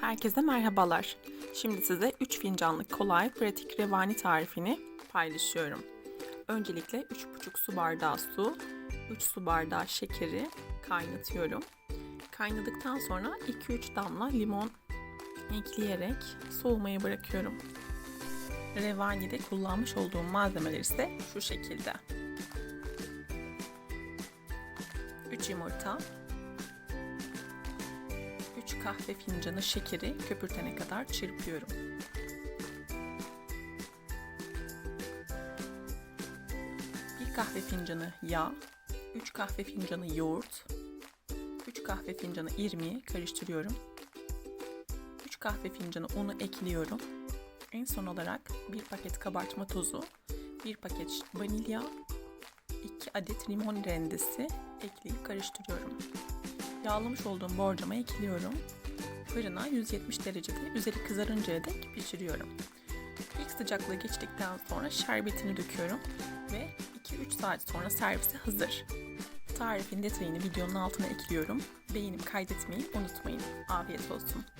Herkese merhabalar. Şimdi size 3 fincanlık kolay pratik revani tarifini paylaşıyorum. Öncelikle 3,5 su bardağı su, 3 su bardağı şekeri kaynatıyorum. Kaynadıktan sonra 2-3 damla limon ekleyerek soğumaya bırakıyorum. Revani'de kullanmış olduğum malzemeler ise şu şekilde. 3 yumurta, 3 kahve fincanı şekeri köpürtene kadar çırpıyorum. Bir kahve fincanı yağ, 3 kahve fincanı yoğurt, 3 kahve fincanı irmiği karıştırıyorum. 3 kahve fincanı unu ekliyorum. En son olarak bir paket kabartma tozu, bir paket vanilya, 2 adet limon rendesi ekleyip karıştırıyorum. Yağlamış olduğum borcama ekliyorum. Fırına 170 derecede üzeri kızarıncaya dek pişiriyorum. İlk sıcaklığı geçtikten sonra şerbetini döküyorum ve 2-3 saat sonra servise hazır. Tarifin detayını videonun altına ekliyorum. Beğenip kaydetmeyi unutmayın. Afiyet olsun.